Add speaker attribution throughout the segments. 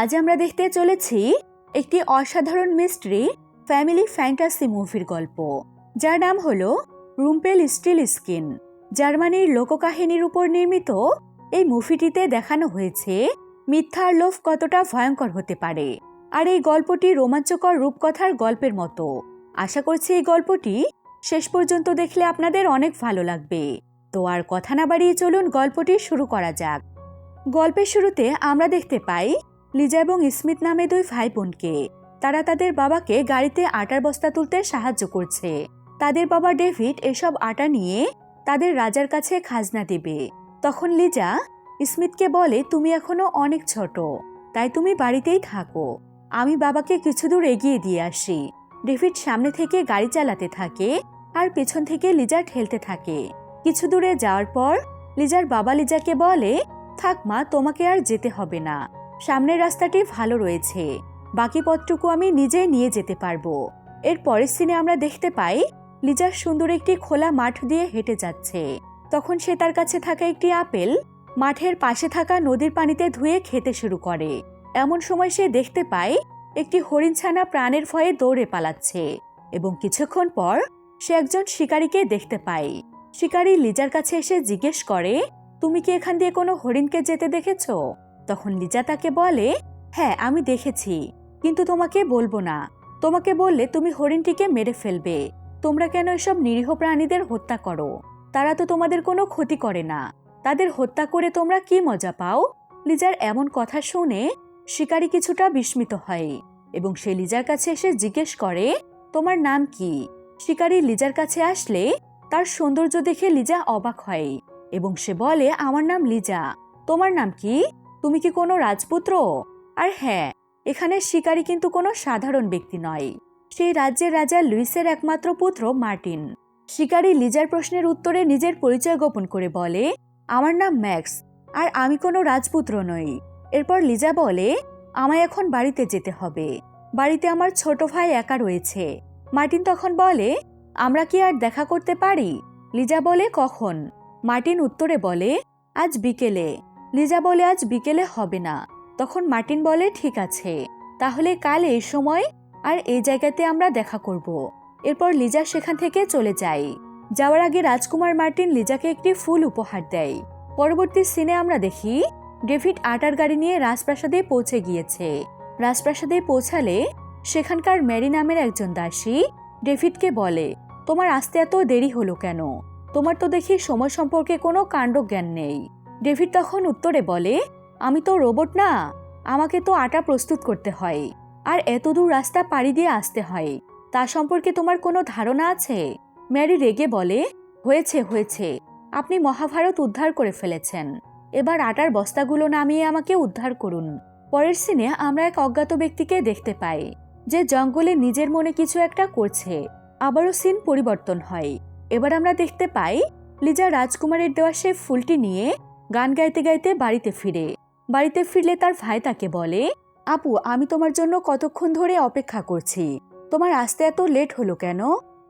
Speaker 1: আজ আমরা দেখতে চলেছি একটি অসাধারণ মিস্ট্রি, ফ্যামিলি ফ্যান্টাসি মুভির গল্প। যার নাম হল রুম্পেল স্টিল স্কিন। জার্মানির লোককাহিনীর উপর নির্মিত এই মুভিটিতে দেখানো হয়েছে মিথ্যার লোভ কতটা ভয়ঙ্কর হতে পারে। আর এই গল্পটি রোমাঞ্চকর রূপকথার গল্পের মতো। আশা করছি এই গল্পটি শেষ পর্যন্ত দেখলে আপনাদের অনেক ভালো লাগবে। তো আর কথা না বাড়িয়ে চলুন গল্পটি শুরু করা যাক। গল্পের শুরুতে আমরা দেখতে পাই লিজা এবং স্মিথ নামে দুই ভাই বোনকে তারা তাদের বাবাকে গাড়িতে আটার বস্তা তুলতে সাহায্য করছে। তাদের বাবা ডেভিড এসব আটা নিয়ে তাদের রাজার কাছে খাজনা দেবে। তখন লিজা স্মিথকে বলে, তুমি এখনও অনেক ছোট, তাই তুমি বাড়িতেই থাকো। আমি বাবাকে কিছু দূর এগিয়ে দিয়ে আসি। ডেভিড সামনে থেকে গাড়ি চালাতে থাকে আর পেছন থেকে লিজা ঠেলতে থাকে। কিছু দূরে যাওয়ার পর লিজার বাবা লিজাকে বলে, থাক মা, তোমাকে আর যেতে হবে না। সামনের রাস্তাটি ভালো রয়েছে। বাকি পথটুকু আমি নিজেই নিয়ে যেতে পারব। এর পরের সিনে আমরা দেখতে পাই লিজার সুন্দর একটি খোলা মাঠ দিয়ে হেঁটে যাচ্ছে। তখন সে তার কাছে থাকা একটি আপেল মাঠের পাশে থাকা নদীর পানিতে ধুয়ে খেতে শুরু করে। এমন সময় সে দেখতে পায়, একটি হরিণছানা প্রাণের ভয়ে দৌড়ে পালাচ্ছে এবং কিছুক্ষণ পর সে একজন শিকারীকে দেখতে পায়। শিকারী লিজার কাছে এসে জিজ্ঞেস করে, তুমি কি এখান দিয়ে কোনো হরিণকে যেতে দেখেছ? তখন লিজা তাকে বলে হ্যাঁ আমি দেখেছি, কিন্তু তোমাকে বলব না। তোমাকে বললে তুমি হরিণটিকে মেরে ফেলবে। তোমরা কেন এসব নিরীহ প্রাণীদের হত্যা করো? তারা তো তোমাদের কোনো ক্ষতি করে না। তাদের হত্যা করে তোমরা কি মজা পাও? লিজার এমন কথা শুনে শিকারী কিছুটা বিস্মিত হয় এবং সে লিজার কাছে এসে জিজ্ঞেস করে, তোমার নাম কি? শিকারী লিজার কাছে আসলে তার সৌন্দর্য দেখে লিজা অবাক হয় এবং সে বলে, আমার নাম লিজা। তোমার নাম কি? তুমি কি কোনো রাজপুত্র? আর হ্যাঁ এখানে শিকারী কিন্তু কোনো সাধারণ ব্যক্তি নয়। সেই রাজ্যের রাজা লুইসের একমাত্র পুত্র মার্টিন। শিকারী লিজার প্রশ্নের উত্তরে নিজের পরিচয় গোপন করে বলে, আমার নাম ম্যাক্স, আর আমি কোনো রাজপুত্র নই। এরপর লিজা বলে, আমায় এখন বাড়িতে যেতে হবে। বাড়িতে আমার ছোট ভাই একা রয়েছে। মার্টিন তখন বলে, আমরা কি আর দেখা করতে পারি? লিজা বলে, কখন? মার্টিন উত্তরে বলে, আজ বিকেলে। লিজা বলে আজ বিকেলে হবে না। তখন মার্টিন বলে, ঠিক আছে। তাহলে কাল এই সময় আর এই জায়গাতে আমরা দেখা করব। এরপর লিজা সেখান থেকে চলে যায়। যাওয়ার আগে রাজকুমার মার্টিন লিজাকে একটি ফুল উপহার দেয়। পরবর্তী সিনে আমরা দেখি, ডেভিড আটার গাড়ি নিয়ে রাজপ্রাসাদে পৌঁছে গিয়েছে। রাজপ্রাসাদে পৌঁছালে সেখানকার ম্যারি নামের একজন দাসী ডেভিডকে বলে, তোমার আসতে এত দেরি হলো কেন? তোমার তো দেখি সময় সম্পর্কে কোনো কাণ্ড জ্ঞান নেই। ডেভিড তখন উত্তরে বলে, আমি তো রোবট না, আমাকে তো আটা প্রস্তুত করতে হয়, আর এত দূর রাস্তা পাড়ি দিয়ে আসতে হয়। তা সম্পর্কে তোমার কোনো ধারণা আছে? ম্যারি রেগে বলে, হয়েছে হয়েছে, আপনি মহাভারত উদ্ধার করে ফেলেছেন। এবার আটার বস্তাগুলো নামিয়ে আমাকে উদ্ধার করুন। পরের সিনে আমরা এক অজ্ঞাত ব্যক্তিকে দেখতে পাই, যে জঙ্গলে নিজের মনে কিছু একটা করছে। আবারও সিন পরিবর্তন হয়। এবার আমরা দেখতে পাই, লিজা রাজকুমারের দেওয়া সে ফুলটি নিয়ে গান গাইতে গাইতে বাড়িতে ফিরে। বাড়িতে ফিরলে তার ভাই তাকে বলে, আপু, আমি তোমার জন্য কতক্ষণ ধরে অপেক্ষা করছি। তোমার আসতে এত লেট হলো কেন?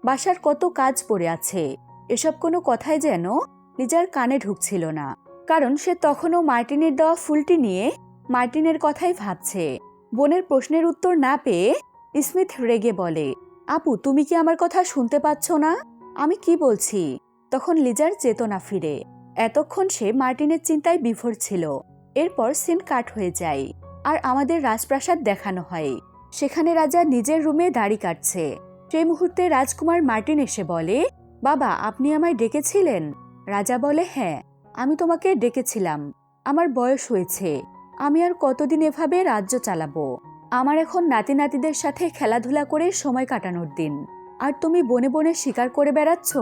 Speaker 1: বাসার কত কাজ পড়ে আছে। এসব কোনো কথাই যেন লিজার কানে ঢুকছিল না। কারণ সে তখনও মার্টিনের দেওয়া ফুলটি নিয়ে মার্টিনের কথাই ভাবছে। বোনের প্রশ্নের উত্তর না পেয়ে স্মিথ রেগে বলে, আপু, তুমি কি আমার কথা শুনতে পাচ্ছ না? আমি কি বলছি? তখন লিজার চেতনা ফিরে। এতক্ষণ সে মার্টিনের চিন্তায় বিভোর ছিল। এরপর সিন কাট হয়ে যায় আর আমাদের রাজপ্রাসাদ দেখানো হয়। সেখানে রাজা নিজের রুমে দাড়ি কাটছে। সেই মুহূর্তে রাজকুমার মার্টিন এসে বলে, বাবা, আপনি আমায় ডেকেছিলেন? রাজা বলে হ্যাঁ আমি তোমাকে ডেকেছিলাম। আমার বয়স হয়েছে। আমি আর কতদিন এভাবে রাজ্য চালাবো? আমার এখন নাতি নাতিদের সাথে খেলাধুলা করে সময় কাটানোর দিন। আর তুমি বনে বনে শিকার করে বেড়াচ্ছ?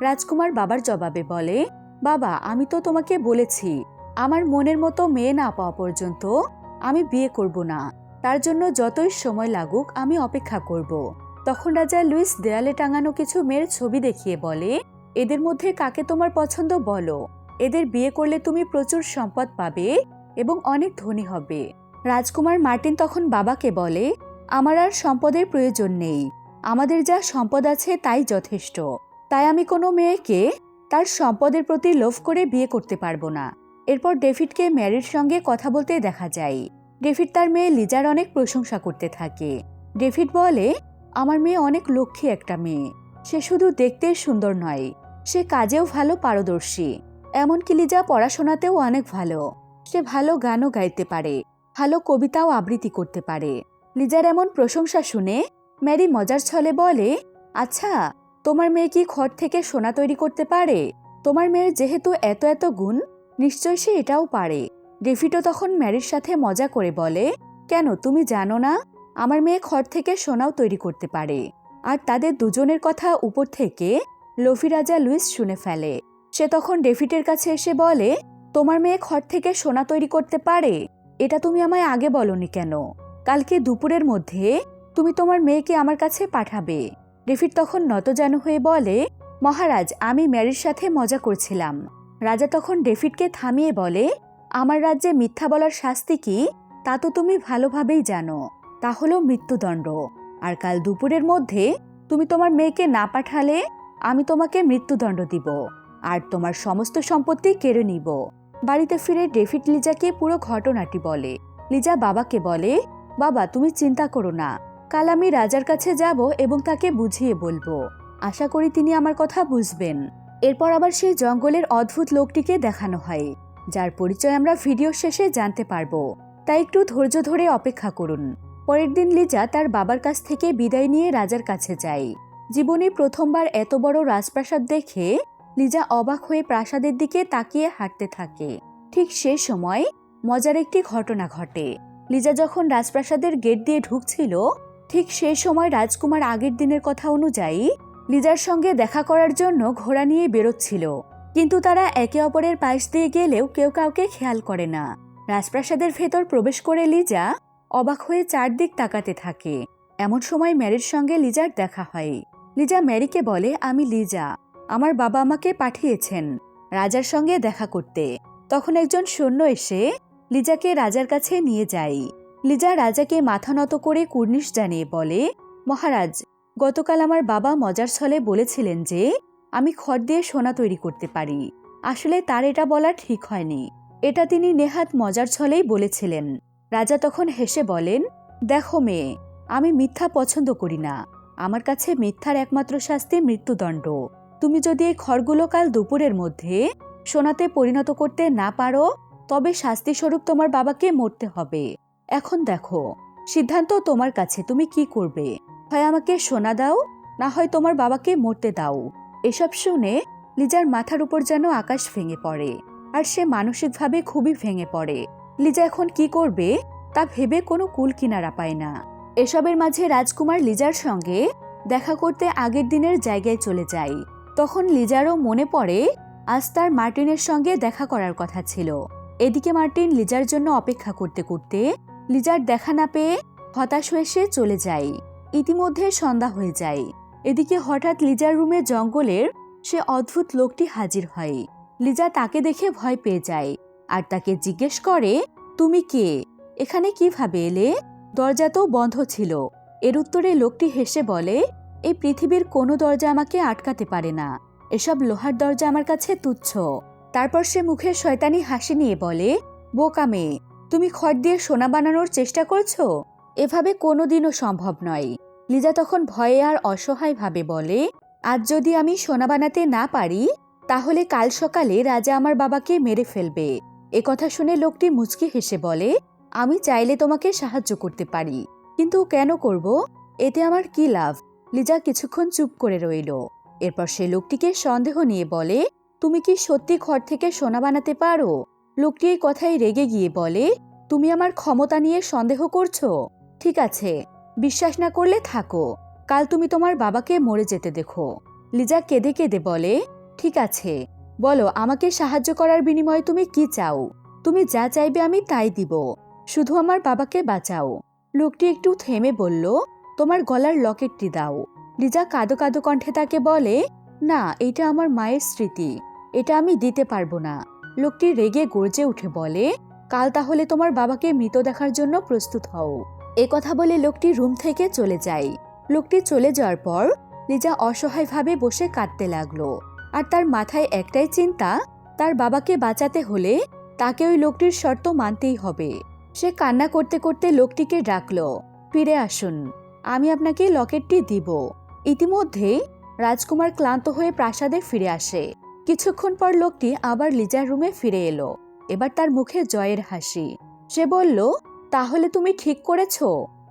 Speaker 1: রাজকুমার বাবার জবাবে বলে বাবা, আমি তো তোমাকে বলেছি, আমার মনের মতো মেয়ে না পাওয়া পর্যন্ত আমি বিয়ে করব না। তার জন্য যতই সময় লাগুক, আমি অপেক্ষা করব। তখন রাজা লুইস দেয়ালে টাঙানো কিছু মেয়ের ছবি দেখিয়ে বলে, এদের মধ্যে কাকে তোমার পছন্দ বলো? এদের বিয়ে করলে তুমি প্রচুর সম্পদ পাবে এবং অনেক ধনী হবে। রাজকুমার মার্টিন তখন বাবাকে বলে, আমার আর সম্পদের প্রয়োজন নেই। আমাদের যা সম্পদ আছে তাই যথেষ্ট। তাই আমি কোনো মেয়েকে তার সম্পদের প্রতি লোভ করে বিয়ে করতে পারব না। এরপর ডেভিডকে ম্যারির সঙ্গে কথা বলতে দেখা যায়। ডেভিড তার মেয়ে লিজার অনেক প্রশংসা করতে থাকে। ডেভিড বলে, আমার মেয়ে অনেক লক্ষ্মী একটা মেয়ে। সে শুধু দেখতে সুন্দর নয়। সে কাজেও ভালো পারদর্শী। এমনকি লিজা পড়াশোনাতেও অনেক ভালো। সে ভালো গানও গাইতে পারে। ভালো কবিতাও আবৃত্তি করতে পারে। লিজার এমন প্রশংসা শুনে ম্যারি মজার ছলে বলে আচ্ছা তোমার মেয়ে কি খড় থেকে সোনা তৈরি করতে পারে? তোমার মেয়ের যেহেতু এত এত গুণ, নিশ্চয় সে এটাও পারে। ডেভিডও তখন ম্যারির সাথে মজা করে বলে, কেন, তুমি জানো না? আমার মেয়ে খড় থেকে সোনাও তৈরি করতে পারে। আর তাদের দুজনের কথা উপর থেকে লোভি রাজা লুইস শুনে ফেলে। সে তখন ডেভিডের কাছে এসে বলে, তোমার মেয়ে খড় থেকে সোনা তৈরি করতে পারে? এটা তুমি আমায় আগে বলনি কেন? কালকে দুপুরের মধ্যে তুমি তোমার মেয়েকে আমার কাছে পাঠাবে। ডেভিড তখন নতজানু হয়ে বলে, মহারাজ, আমি ম্যারির সাথে মজা করছিলাম। রাজা তখন ডেভিডকে থামিয়ে বলে, আমার রাজ্যে মিথ্যা বলার শাস্তি কি? তা তো তুমি ভালোভাবেই জানো। তা হলো মৃত্যুদণ্ড। আর কাল দুপুরের মধ্যে তুমি তোমার মেয়েকে না পাঠালে, আমি তোমাকে মৃত্যুদণ্ড দিব। আর তোমার সমস্ত সম্পত্তি কেড়ে নিব। বাড়িতে ফিরে ডেভিড লিজাকে পুরো ঘটনাটি বলে। লিজা বাবাকে বলে, বাবা, তুমি চিন্তা করো না। কাল আমি রাজার কাছে যাব এবং তাকে বুঝিয়ে বলব। আশা করি তিনি আমার কথা বুঝবেন। এরপর আবার সেই জঙ্গলের অদ্ভুত লোকটিকে দেখানো হয়, যার পরিচয় আমরা ভিডিও শেষে জানতে পারব। তাই একটু ধৈর্য ধরে অপেক্ষা করুন। পরের দিন লিজা তার বাবার কাছ থেকে বিদায় নিয়ে রাজার কাছে যায়। জীবনে প্রথমবার এত বড় রাজপ্রাসাদ দেখে লিজা অবাক হয়ে প্রাসাদের দিকে তাকিয়ে হাঁটতে থাকে। ঠিক সে সময় মজার একটি ঘটনা ঘটে। লিজা যখন রাজপ্রাসাদের গেট দিয়ে ঢুকছিল ঠিক সেই সময় রাজকুমার আগের দিনের কথা অনুযায়ী লিজার সঙ্গে দেখা করার জন্য ঘোড়া নিয়ে বেরোচ্ছিল। কিন্তু তারা একে অপরের পাশ দিয়ে গেলেও কেউ কাউকে খেয়াল করে না। রাজপ্রাসাদের ভেতর প্রবেশ করে লিজা অবাক হয়ে চারদিক তাকাতে থাকে। এমন সময় ম্যারির সঙ্গে লিজার দেখা হয়। লিজা ম্যারিকে বলে, আমি লিজা। আমার বাবা আমাকে পাঠিয়েছেন রাজার সঙ্গে দেখা করতে। তখন একজন সৈন্য এসে লিজাকে রাজার কাছে নিয়ে যায়। লিজা রাজাকে মাথা নত করে কুর্নিশ জানিয়ে বলে, মহারাজ, গতকাল আমার বাবা মজার ছলে বলেছিলেন যে, আমি খড় দিয়ে সোনা তৈরি করতে পারি। আসলে তার এটা বলা ঠিক হয়নি। এটা তিনি নেহাত মজার ছলেই বলেছিলেন। রাজা তখন হেসে বলেন, দেখো মেয়ে, আমি মিথ্যা পছন্দ করি না। আমার কাছে মিথ্যার একমাত্র শাস্তি মৃত্যুদণ্ড। তুমি যদি এই খড়গুলো কাল দুপুরের মধ্যে সোনাতে পরিণত করতে না পারো, তবে শাস্তিস্বরূপ তোমার বাবাকে মরতে হবে। এখন দেখো, সিদ্ধান্ত তোমার কাছে, তুমি কি করবে? হয় আমাকে সোনা দাও, না হয় তোমার বাবাকে মরতে দাও। এসব শুনে লিজার মাথার উপর যেন আকাশ ভেঙে পড়ে, আর সে মানসিকভাবে খুবই ভেঙে পড়ে। লিজা এখন কি করবে, তা ভেবে কোনো কুল কিনারা পায় না। এসবের মাঝে রাজকুমার লিজার সঙ্গে দেখা করতে আগের দিনের জায়গায় চলে যায়। তখন লিজারও মনে পড়ে, আজ তার মার্টিনের সঙ্গে দেখা করার কথা ছিল। এদিকে মার্টিন লিজার জন্য অপেক্ষা করতে করতে লিজার দেখা না পেয়ে হতাশ হয়ে সে চলে যায়। ইতিমধ্যে সন্ধ্যা হয়ে যায়। এদিকে হঠাৎ লিজার রুমে জঙ্গলের সে অদ্ভুত লোকটি হাজির হয়। লিজা তাকে দেখে ভয় পেয়ে যায় আর তাকে জিজ্ঞেস করে, তুমি কে? এখানে কীভাবে এলে? দরজা তো বন্ধ ছিল। এর উত্তরে লোকটি হেসে বলে, এই পৃথিবীর কোনো দরজা আমাকে আটকাতে পারে না। এসব লোহার দরজা আমার কাছে তুচ্ছ। তারপর সে মুখে শয়তানি হাসি নিয়ে বলে, বোকা মেয়ে তুমি খড় দিয়ে সোনা বানানোর চেষ্টা করছ? এভাবে কোনোদিনও সম্ভব নয়। লিজা তখন ভয়ে আর অসহায়ভাবে বলে, আজ যদি আমি সোনা বানাতে না পারি, তাহলে কাল সকালে রাজা আমার বাবাকে মেরে ফেলবে। এ কথা শুনে লোকটি মুচকি হেসে বলে, আমি চাইলে তোমাকে সাহায্য করতে পারি, কিন্তু কেন করব? এতে আমার কি লাভ? লিজা কিছুক্ষণ চুপ করে রইল। এরপর সে লোকটিকে সন্দেহ নিয়ে বলে, তুমি কি সত্যি খড় থেকে সোনা বানাতে পারো? লোকটি এই কথাই রেগে গিয়ে বলে, তুমি আমার ক্ষমতা নিয়ে সন্দেহ করছ? ঠিক আছে, বিশ্বাস না করলে থাকো। কাল তুমি তোমার বাবাকে মরে যেতে দেখো। লিজা কেঁদে কেঁদে বলে, ঠিক আছে, বলো, আমাকে সাহায্য করার বিনিময়ে তুমি কি চাও? তুমি যা চাইবে আমি তাই দিব। শুধু আমার বাবাকে বাঁচাও। লোকটি একটু থেমে বলল, তোমার গলার লকেটটি দাও। লিজা কাদো কাদো কণ্ঠে তাকে বলে, না এটা আমার মায়ের স্মৃতি। এটা আমি দিতে পারব না। লোকটি রেগে গর্জে উঠে বলে, কাল তাহলে তোমার বাবাকে মৃত দেখার জন্য প্রস্তুত হও। এ কথা বলে লোকটি রুম থেকে চলে যায়। লোকটি চলে যাওয়ার পর লিজা অসহায়ভাবে বসে কাঁদতে লাগল। আর তার মাথায় একটাই চিন্তা, তার বাবাকে বাঁচাতে হলে তাকে ওই লোকটির শর্ত মানতেই হবে। সে কান্না করতে করতে লোকটিকে ডাকল, ফিরে আসুন, আমি আপনাকে লকেটটি দিব। ইতিমধ্যে রাজকুমার ক্লান্ত হয়ে প্রাসাদে ফিরে আসে। কিছুক্ষণ পর লোকটি আবার লিজার রুমে ফিরে এলো। এবার তার মুখে জয়ের হাসি। সে বলল, তাহলে তুমি ঠিক করেছ।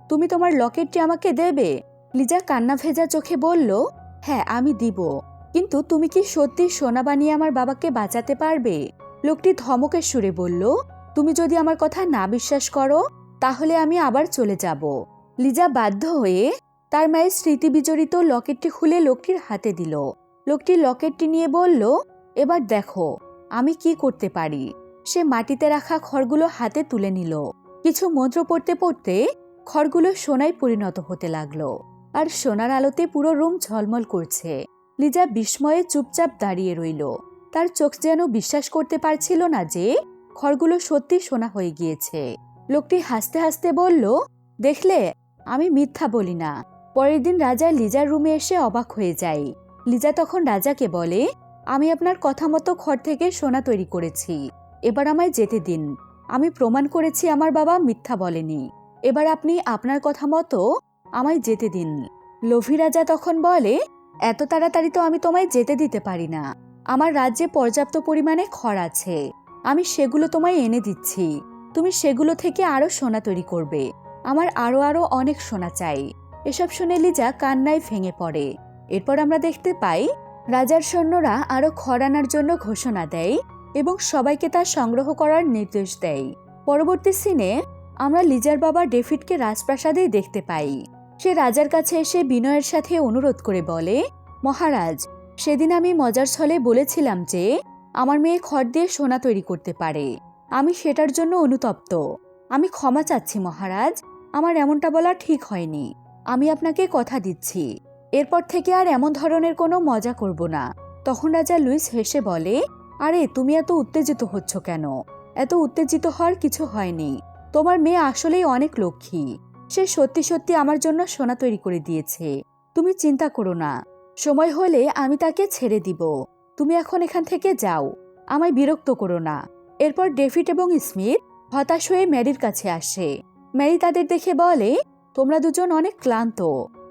Speaker 1: তুমি তোমার লকেটটি আমাকে দেবে? লিজা কান্না ভেজা চোখে বলল হ্যাঁ আমি দিব। কিন্তু তুমি কি সত্যি সোনা বানিয়ে আমার বাবাকে বাঁচাতে পারবে? লোকটি ধমকের সুরে বলল, তুমি যদি আমার কথা না বিশ্বাস করো, তাহলে আমি আবার চলে যাব। লিজা বাধ্য হয়ে তার মায়ের স্মৃতি বিজড়িত লকেটটি খুলে লোকটির হাতে দিল। লোকটি লকেটটি নিয়ে বলল এবার দেখো, আমি কি করতে পারি? সে মাটিতে রাখা খড়গুলো হাতে তুলে নিল। কিছু মন্ত্র পড়তে পড়তে খড়গুলো সোনায় পরিণত হতে লাগল। আর সোনার আলোতে পুরো রুম ঝলমল করছে। লিজা বিস্ময়ে চুপচাপ দাঁড়িয়ে রইল। তার চোখ যেন বিশ্বাস করতে পারছিল না যে খড়গুলো সত্যি সোনা হয়ে গিয়েছে। লোকটি হাসতে হাসতে বলল, দেখলে, আমি মিথ্যা বলি না। পরের দিন রাজা লিজার রুমে এসে অবাক হয়ে যায়। লিজা তখন রাজাকে বলে আমি আপনার কথা মতো খড় থেকে সোনা তৈরি করেছি। এবার আমায় যেতে দিন। আমি প্রমাণ করেছি আমার বাবা মিথ্যা বলেনি। এবার আপনি আপনার কথা মতো আমায় যেতে দিন। লোভী রাজা তখন বলে, এত তাড়াতাড়ি তো আমি তোমায় যেতে দিতে পারি না। আমার রাজ্যে পর্যাপ্ত পরিমাণে খড় আছে। আমি সেগুলো তোমায় এনে দিচ্ছি। তুমি সেগুলো থেকে আরও সোনা তৈরি করবে। আমার আরও আরও অনেক সোনা চাই। এসব শুনে লিজা কান্নায় ভেঙে পড়ে। এরপর আমরা দেখতে পাই রাজার সৈন্যরা আরও খড় আনার জন্য ঘোষণা দেয় এবং সবাইকে তা সংগ্রহ করার নির্দেশ দেয়। পরবর্তী সিনে আমরা লিজার বাবা ডেভিডকে রাজপ্রাসাদেই দেখতে পাই। সে রাজার কাছে এসে বিনয়ের সাথে অনুরোধ করে বলে, মহারাজ, সেদিন আমি মজার ছলে বলেছিলাম যে, আমার মেয়ে খড় দিয়ে সোনা তৈরি করতে পারে। আমি সেটার জন্য অনুতপ্ত। আমি ক্ষমা চাচ্ছি মহারাজ, আমার এমনটা বলা ঠিক হয়নি। আমি আপনাকে কথা দিচ্ছি। এরপর থেকে আর এমন ধরনের কোনো মজা করব না। তখন রাজা লুইস হেসে বলে, আরে, তুমি এত উত্তেজিত হচ্ছ কেন? এত উত্তেজিত হওয়ার কিছু হয়নি। তোমার মেয়ে আসলেই অনেক লক্ষ্মী। সে সত্যি সত্যি আমার জন্য সোনা তৈরি করে দিয়েছে। তুমি চিন্তা করো না। সময় হলে আমি তাকে ছেড়ে দিব। তুমি এখন এখান থেকে যাও। আমায় বিরক্ত করো না। এরপর ডেভিড এবং স্মিথ হতাশ হয়ে ম্যারির কাছে আসে। ম্যারি তাদের দেখে বলে, তোমরা দুজন অনেক ক্লান্ত।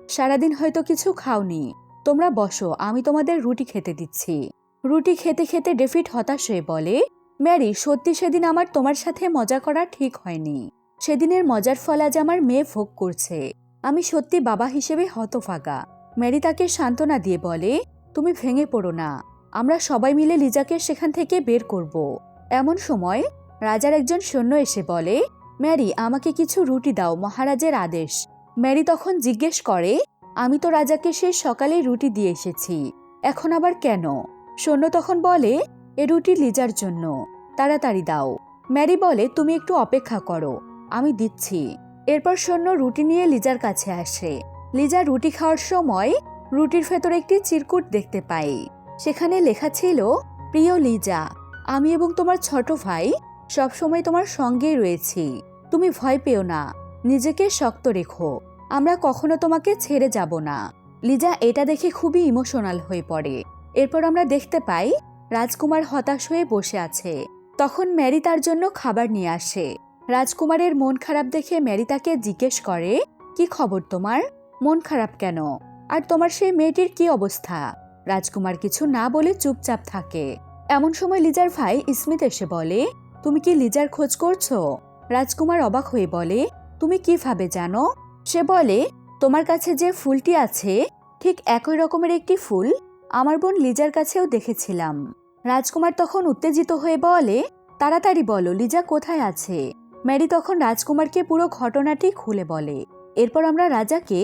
Speaker 1: সারাদিন হয়তো কিছু খাওনি। তোমরা বসো, আমি তোমাদের রুটি খেতে দিচ্ছি। রুটি খেতে খেতে ডেভিড হতাশ হয়ে বলে, ম্যারি, সত্যি সেদিন আমার তোমার সাথে মজা করা ঠিক হয়নি। সেদিনের মজার ফল আজ আমার মেয়ে ভোগ করছে। আমি সত্যি বাবা হিসেবে হতভাগা। ম্যারি তাকে সান্ত্বনা দিয়ে বলে, তুমি ভেঙে পড়ো না। আমরা সবাই মিলে লিজাকে সেখান থেকে বের করব। এমন সময় রাজার একজন সৈন্য এসে বলে, ম্যারি, আমাকে কিছু রুটি দাও, মহারাজের আদেশ। ম্যারি তখন জিজ্ঞেস করে, আমি তো রাজাকে সে সকালেই রুটি দিয়ে এসেছি, এখন আবার কেন? সৈন্য তখন বলে, এ রুটি লিজার জন্য, তাড়াতাড়ি দাও। ম্যারি বলে, তুমি একটু অপেক্ষা করো, আমি দিচ্ছি। এরপর সৈন্য রুটি নিয়ে লিজার কাছে আসে। লিজা রুটি খাওয়ার সময় রুটির ভেতর একটি চিরকুট দেখতে পাই সেখানে লেখা ছিল, প্রিয় লিজা, আমি এবং তোমার ছোট ভাই সবসময় তোমার সঙ্গেই রয়েছি। তুমি ভয় পেও না। নিজেকে শক্ত রেখো। আমরা কখনো তোমাকে ছেড়ে যাব না। লিজা, এটা দেখে খুবই ইমোশনাল হয়ে পড়ে। এরপর আমরা দেখতে পাই, রাজকুমার হতাশ হয়ে বসে আছে। তখন ম্যারি তার জন্য খাবার নিয়ে আসে। রাজকুমারের মন খারাপ দেখে ম্যারি তাকে জিজ্ঞেস করে, কি খবর তোমার? মন খারাপ কেন? আর তোমার সেই মেয়েটির কি অবস্থা? রাজকুমার কিছু না বলে চুপচাপ থাকে। এমন সময় লিজার ভাই স্মিথ এসে বলে, তুমি কি লিজার খোঁজ করছ? রাজকুমার অবাক হয়ে বলে তুমি কীভাবে জানো? সে বলে, তোমার কাছে যে ফুলটি আছে, ঠিক একই রকমের একটি ফুল আমার বোন লিজার কাছেও দেখেছিলাম। রাজকুমার তখন উত্তেজিত হয়ে বলে, তাড়াতাড়ি বলো, লিজা কোথায় আছে? ম্যারি তখন রাজকুমারকে পুরো ঘটনাটি খুলে বলে। এরপর আমরা রাজাকে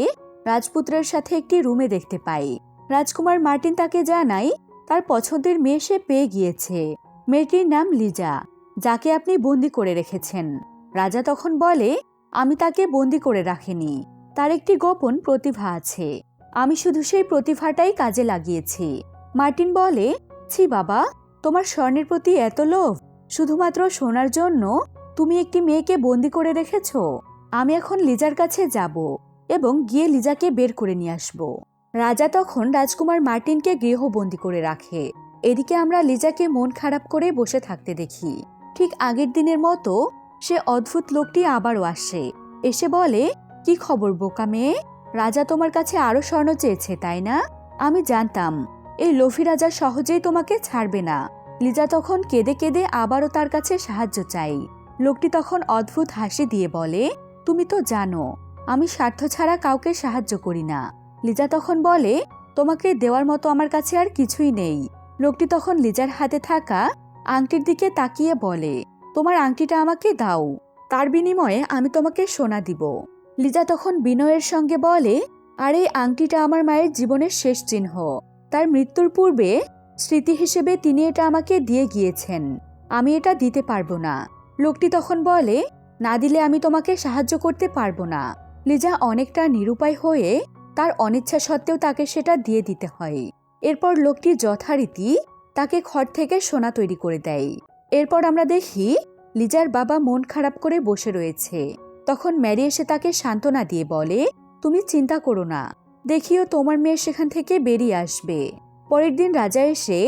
Speaker 1: রাজপুত্রের সাথে একটি রুমে দেখতে পাই। রাজকুমার মার্টিন তাকে জানাই তার পছন্দের মেয়ে সে পেয়ে গিয়েছে। মেয়েটির নাম লিজা, যাকে আপনি বন্দি করে রেখেছেন। রাজা তখন বলে আমি তাকে বন্দি করে রাখিনি। তার একটি গোপন প্রতিভা আছে। আমি শুধু সেই প্রতিভাটাই কাজে লাগিয়েছি। মার্টিন বলে, ছি বাবা, তোমার স্বর্ণের প্রতি এত লোভ? শুধুমাত্র সোনার জন্য তুমি একটি মেয়েকে বন্দি করে রেখেছ? আমি এখন লিজার কাছে যাব এবং গিয়ে লিজাকে বের করে নিয়ে আসব। রাজা তখন রাজকুমার মার্টিনকে গৃহবন্দী করে রাখে। এদিকে আমরা লিজাকে মন খারাপ করে বসে থাকতে দেখি। ঠিক আগের দিনের মতো সে অদ্ভুত লোকটি আবারও আসে। এসে বলে, কি খবর, বোকা মেয়ে? রাজা তোমার কাছে আরও স্বর্ণ চেয়েছে, তাই না? আমি জানতাম, এই লোভী রাজা সহজেই তোমাকে ছাড়বে না। লিজা তখন কেঁদে কেঁদে আবারও তার কাছে সাহায্য চাই। লোকটি তখন অদ্ভুত হাসি দিয়ে বলে, তুমি তো জানো, আমি স্বার্থ ছাড়া কাউকে সাহায্য করি না। লিজা তখন বলে, তোমাকে দেওয়ার মতো আমার কাছে আর কিছুই নেই। লোকটি তখন লিজার হাতে থাকা আংটির দিকে তাকিয়ে বলে তোমার আংটিটা আমাকে দাও। তার বিনিময়ে আমি তোমাকে সোনা দিব। লিজা তখন বিনয়ের সঙ্গে বলে, আর এই আংটিটা আমার মায়ের জীবনের শেষ চিহ্ন। তার মৃত্যুর পূর্বে স্মৃতি হিসেবে তিনি এটা আমাকে দিয়ে গিয়েছেন। আমি এটা দিতে পারব না। লোকটি তখন বলে, না দিলে আমি তোমাকে সাহায্য করতে পারব না। লিজা অনেকটা নিরুপায় হয়ে তার অনিচ্ছা সত্ত্বেও তাকে সেটা দিয়ে দিতে হয়। এরপর লোকটি যথারীতি তাকে খড় থেকে সোনা তৈরি করে দেয়। এরপর আমরা দেখি লিজার বাবা মন খারাপ করে বসে রয়েছে। তখন ম্যারি এসে তাকে সান্ত্বনা দিয়ে বলে, তুমি চিন্তা করো না। দেখিও তোমার মেয়ে সেখান থেকে বেরিয়ে আসবে। পরের দিন রাজা এসে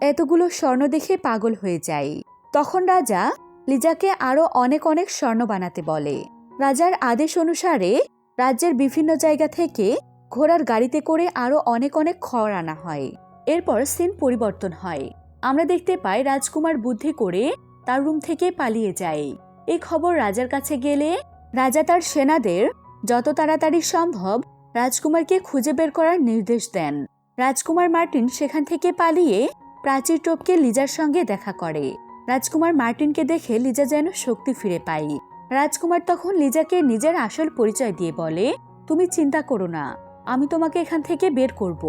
Speaker 1: এতগুলো স্বর্ণ দেখে পাগল হয়ে যায়। তখন রাজা লিজাকে আরও অনেক অনেক স্বর্ণ বানাতে বলে। রাজার আদেশ অনুসারে রাজ্যের বিভিন্ন জায়গা থেকে ঘোড়ার গাড়িতে করে আরও অনেক অনেক খড় আনা হয়। এরপর সিন পরিবর্তন হয়। আমরা দেখতে পাই রাজকুমার বুদ্ধি করে তার রুম থেকে পালিয়ে যায়। এই খবর রাজার কাছে গেলে রাজা তার সেনাদের যত তাড়াতাড়ি সম্ভব রাজকুমারকে খুঁজে বের করার নির্দেশ দেন। রাজকুমার মার্টিন সেখান থেকে পালিয়ে প্রাচীর টোপকে লিজার সঙ্গে দেখা করে। রাজকুমার মার্টিনকে দেখে লিজা যেন শক্তি ফিরে পাই রাজকুমার তখন লিজাকে নিজের আসল পরিচয় দিয়ে বলে, তুমি চিন্তা করো না, আমি তোমাকে এখান থেকে বের করব।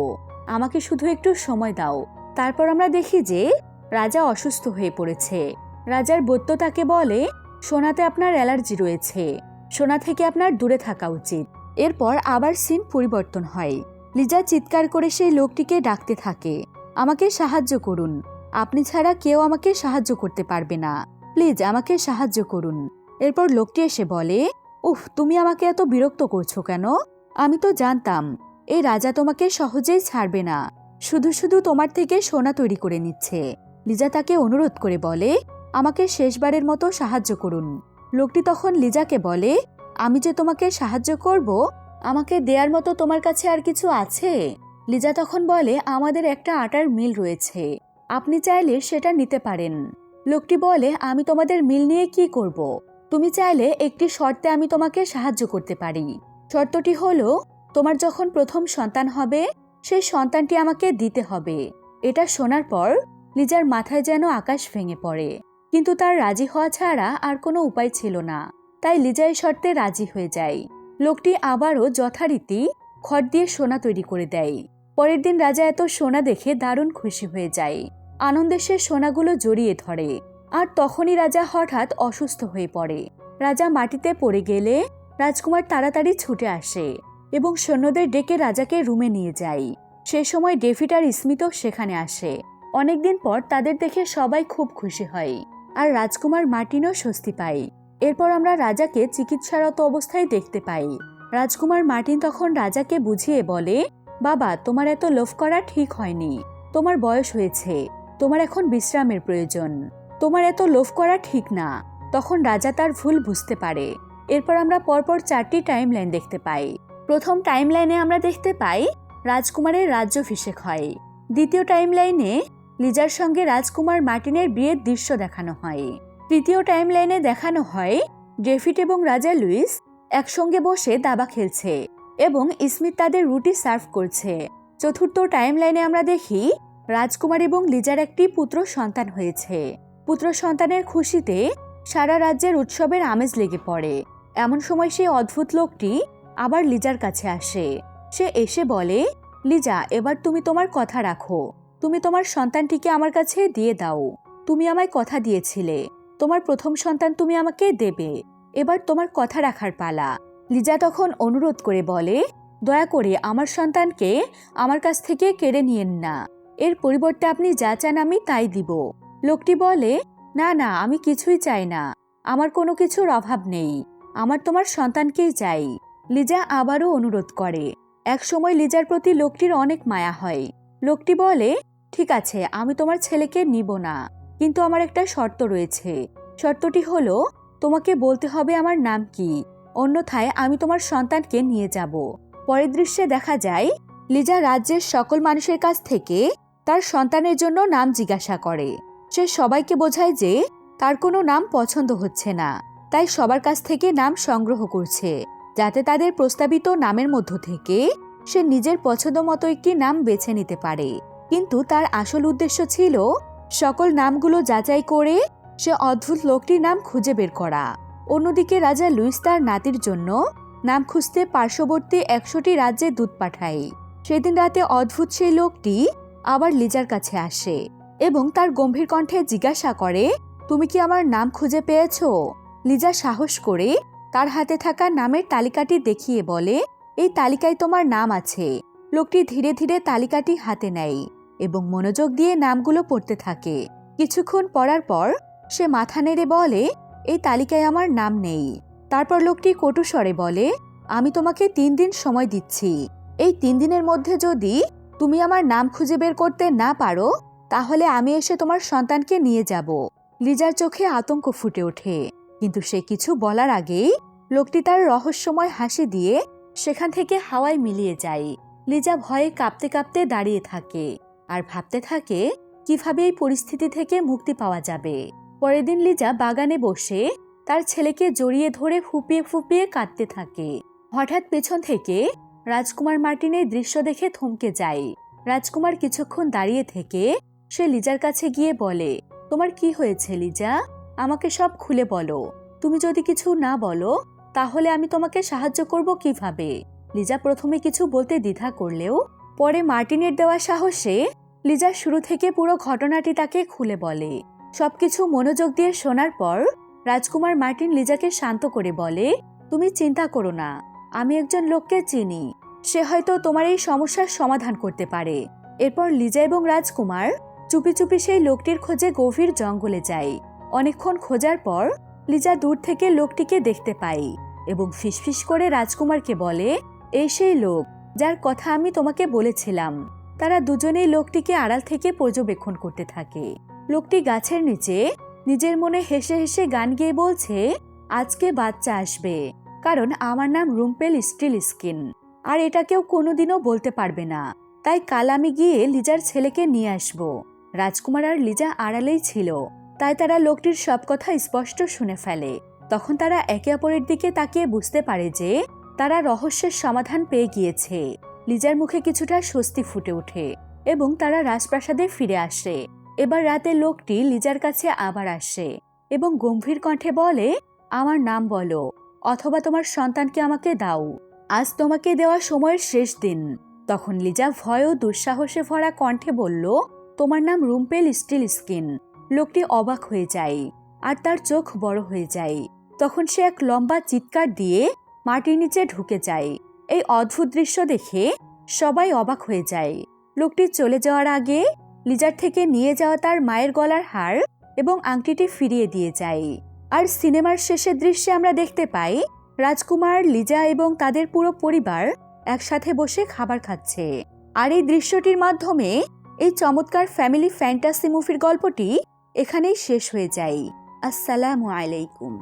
Speaker 1: আমাকে শুধু একটু সময় দাও। তারপর আমরা দেখি যে রাজা অসুস্থ হয়ে পড়েছে। রাজার বৈদ্য তাকে বলে, সোনাতে আপনার অ্যালার্জি রয়েছে। সোনা থেকে আপনার দূরে থাকা উচিত। এরপর আবার সিন পরিবর্তন হয়। লিজা চিৎকার করে সেই লোকটিকে ডাকতে থাকে, আমাকে সাহায্য করুন। আপনি ছাড়া কেউ আমাকে সাহায্য করতে পারবে না। প্লিজ, আমাকে সাহায্য করুন। এরপর লোকটি এসে বলে, উফ, তুমি আমাকে এত বিরক্ত করছ কেন? আমি তো জানতাম, এই রাজা তোমাকে সহজেই ছাড়বে না। শুধু শুধু তোমার থেকে সোনা তৈরি করে নিচ্ছে। লিজা তাকে অনুরোধ করে বলে, আমাকে শেষবারের মতো সাহায্য করুন। লোকটি তখন লিজাকে বলে, আমি যে তোমাকে সাহায্য করব, আমাকে দেয়ার মতো তোমার কাছে আর কিছু আছে? লিজা তখন বলে, আমাদের একটা আটার মিল রয়েছে। আপনি চাইলে সেটা নিতে পারেন। লোকটি বলে, আমি তোমাদের মিল নিয়ে কি করব? তুমি চাইলে একটি শর্তে আমি তোমাকে সাহায্য করতে পারি। শর্তটি হলো, তোমার যখন প্রথম সন্তান হবে সেই সন্তানটি আমাকে দিতে হবে। এটা শোনার পর লিজার মাথায় যেন আকাশ ভেঙে পড়ে। কিন্তু তার রাজি হওয়া ছাড়া আর কোনো উপায় ছিল না। তাই লিজা এই শর্তে রাজি হয়ে যায়। লোকটি আবারও যথারীতি খড় দিয়ে সোনা তৈরি করে দেয়। পরের দিন রাজা এত সোনা দেখে দারুণ খুশি হয়ে যায়। আনন্দে সে সোনাগুলো জড়িয়ে ধরে। আর তখনই রাজা হঠাৎ অসুস্থ হয়ে পড়ে। রাজা মাটিতে পড়ে গেলে রাজকুমার তাড়াতাড়ি ছুটে আসে। এবং সৈন্যদের ডেকে রাজাকে রুমে নিয়ে যায়। সে সময় ডেভিড আর স্মিতও সেখানে আসে। অনেকদিন পর তাদের দেখে সবাই খুব খুশি হয়। আর রাজকুমার মার্টিনও স্বস্তি পায়। এরপর আমরা রাজাকে চিকিৎসারত অবস্থায় দেখতে পাই। রাজকুমার মার্টিন তখন রাজাকে বুঝিয়ে বলে, বাবা, তোমার এত লোভ করা ঠিক হয়নি। তোমার বয়স হয়েছে। তোমার এখন বিশ্রামের প্রয়োজন। তোমার এত লোভ করা ঠিক না। তখন রাজা তার ভুল বুঝতে পারে। এরপর আমরা পরপর চারটি টাইম লাইন দেখতে পাই। প্রথম টাইম লাইনে আমরা দেখতে পাই রাজকুমারের রাজ্যাভিষেক হয়। দ্বিতীয় টাইম লাইনে লিজার সঙ্গে রাজকুমার মার্টিনের বিয়ের দৃশ্য দেখানো হয়। তৃতীয় টাইম লাইনে দেখানো হয় ডেভিড এবং রাজা লুইস একসঙ্গে বসে দাবা খেলছে এবং স্মিথ তাদের রুটি সার্ভ করছে। চতুর্থ টাইম লাইনে আমরা দেখি রাজকুমার এবং লিজার একটি পুত্র সন্তান হয়েছে। পুত্র সন্তানের খুশিতে সারা রাজ্যের উৎসবের আমেজ লেগে পড়ে। এমন সময় সেই অদ্ভুত লোকটি আবার লিজার কাছে আসে। সে এসে বলে, লিজা, এবার তুমি তোমার কথা রাখো। তুমি তোমার সন্তানটিকে আমার কাছে দিয়ে দাও। তুমি আমায় কথা দিয়েছিলে। তোমার প্রথম সন্তান তুমি আমাকে দেবে। এবার তোমার কথা রাখার পালা। লিজা তখন অনুরোধ করে বলে, দয়া করে আমার সন্তানকে আমার কাছ থেকে কেড়ে নিয়েন না। এর পরিবর্তে আপনি যা চান আমি তাই দিব। লোকটি বলে, না না, আমি কিছুই চাই না। আমার কোনো কিছুর অভাব নেই। আমার তোমার সন্তানকেই চাই। লিজা আবারও অনুরোধ করে। এক সময় লিজার প্রতি লোকটির অনেক মায়া হয়। লোকটি বলে, ঠিক আছে, আমি তোমার ছেলেকে নিব না, কিন্তু আমার একটা শর্ত রয়েছে। শর্তটি হলো, তোমাকে বলতে হবে আমার নাম কি, অন্যথায় আমি তোমার সন্তানকে নিয়ে যাব। পরের দৃশ্যে দেখা যায়, লিজা রাজ্যের সকল মানুষের কাছ থেকে তার সন্তানের জন্য নাম জিজ্ঞাসা করে। সে সবাইকে বোঝায় যে, তার কোনো নাম পছন্দ হচ্ছে না, তাই সবার কাছ থেকে নাম সংগ্রহ করছে। যাতে তাদের প্রস্তাবিত নামের মধ্য থেকে সে নিজের পছন্দ মতো একটি নাম বেছে নিতে পারে। কিন্তু তার আসল উদ্দেশ্য ছিল সকল নামগুলো যাচাই করে সে অদ্ভুত লোকটির নাম খুঁজে বের করা। অন্যদিকে রাজা লুইস তার নাতির জন্য নাম খুঁজতে পার্শ্ববর্তী একশোটি রাজ্যে দুধ পাঠায়। সেদিন রাতে অদ্ভুত সেই লোকটি আবার লিজার কাছে আসে এবং তার গম্ভীর কণ্ঠে জিজ্ঞাসা করে, তুমি কি আমার নাম খুঁজে পেয়েছ? লিজা সাহস করে তার হাতে থাকা নামের তালিকাটি দেখিয়ে বলে, এই তালিকায় তোমার নাম আছে। লোকটি ধীরে ধীরে তালিকাটি হাতে নেয় এবং মনোযোগ দিয়ে নামগুলো পড়তে থাকে। কিছুক্ষণ পড়ার পর সে মাথা নেড়ে বলে, এই তালিকায় আমার নাম নেই। তারপর লোকটি কটুস্বরে বলে, আমি তোমাকে তিন দিন সময় দিচ্ছি। এই তিন দিনের মধ্যে যদি তুমি আমার নাম খুঁজে বের করতে না পারো, তাহলে আমি এসে তোমার সন্তানকে নিয়ে যাব। লিজার চোখে আতঙ্ক ফুটে ওঠে। কিন্তু সে কিছু বলার আগেই লোকটি তার রহস্যময় হাসি দিয়ে সেখান থেকে হাওয়ায় মিলিয়ে যায়। লিজা ভয়ে কাঁপতে কাঁপতে দাঁড়িয়ে থাকে আর ভাবতে থাকে, কীভাবে এই পরিস্থিতি থেকে মুক্তি পাওয়া যাবে? পরের দিন লিজা বাগানে বসে তার ছেলেকে জড়িয়ে ধরে ফুপিয়ে ফুপিয়ে কাঁদতে থাকে। হঠাৎ পেছন থেকে রাজকুমার মার্টিনের দৃশ্য দেখে থমকে যায়। রাজকুমার কিছুক্ষণ দাঁড়িয়ে থেকে সে লিজার কাছে গিয়ে বলে, তোমার কি হয়েছে লিজা? আমাকে সব খুলে বলো। তুমি যদি কিছু না বলো তাহলে আমি তোমাকে সাহায্য করব কীভাবে? লিজা প্রথমে কিছু বলতে দ্বিধা করলেও, পরে মার্টিনের দেওয়া সাহসে লিজা শুরু থেকে পুরো ঘটনাটি তাকে খুলে বলে। সবকিছু মনোযোগ দিয়ে শোনার পর, রাজকুমার মার্টিন লিজাকে শান্ত করে বলে, তুমি চিন্তা করো না, আমি একজন লোককে চিনি। সে হয়তো তোমার এই সমস্যার সমাধান করতে পারে। এরপর লিজা এবং রাজকুমার চুপি চুপি সেই লোকটির খোঁজে গভীর জঙ্গলে যায়। অনেকক্ষণ খোঁজার পর লিজা দূর থেকে লোকটিকে দেখতে পাই এবং ফিসফিস করে রাজকুমারকে বলে এই সেই লোক যার কথা আমি তোমাকে বলেছিলাম। তারা দুজনেই লোকটিকে আড়াল থেকে পর্যবেক্ষণ করতে থাকে। লোকটি গাছের নিচে নিজের মনে হেসে হেসে গান গেয়ে বলছে, আজকে বাচ্চা আসবে। কারণ আমার নাম রুম্পেল স্টিল স্কিন। আর এটা কেউ কোনোদিনও বলতে পারবে না। তাই কাল আমি গিয়ে লিজার ছেলেকে নিয়ে আসব। রাজকুমার আর লিজা আড়ালেই ছিল। তাই তারা লোকটির সব কথা স্পষ্ট শুনে ফেলে। তখন তারা একে অপরের দিকে তাকিয়ে বুঝতে পারে যে, তারা রহস্যের সমাধান পেয়ে গিয়েছে। লিজার মুখে কিছুটা স্বস্তি ফুটে ওঠে এবং তারা রাজপ্রাসাদে ফিরে আসে। এবার রাতে লোকটি লিজার কাছে আবার আসে এবং গম্ভীর কণ্ঠে বলে, আমার নাম বলো, অথবা তোমার সন্তানকে আমাকে দাও। আজ তোমাকে দেওয়া সময়ের শেষ দিন। তখন লিজা ভয় ও দুঃসাহসে ভরা কণ্ঠে বলল, তোমার নাম রুম্পেল স্টিল স্কিন লোকটি অবাক হয়ে যায় আর তার চোখ বড় হয়ে যায়। তখন সে এক লম্বা চিৎকার দিয়ে মাটির নিচে ঢুকে যায়। এই অদ্ভুত দৃশ্য দেখে সবাই অবাক হয়ে যায়। লোকটি চলে যাওয়ার আগে লিজার থেকে নিয়ে যাওয়া তার মায়ের গলার হার এবং আংটিটি ফিরিয়ে দিয়ে যায়। আর সিনেমার শেষের দৃশ্যে আমরা দেখতে পাই, রাজকুমার, লিজা এবং তাদের পুরো পরিবার একসাথে বসে খাবার খাচ্ছে। আর এই দৃশ্যটির মাধ্যমে এই চমৎকার ফ্যামিলি ফ্যান্টাসি মুভির গল্পটি এখানেই শেষ হয়ে যায়। আসসালামু আলাইকুম।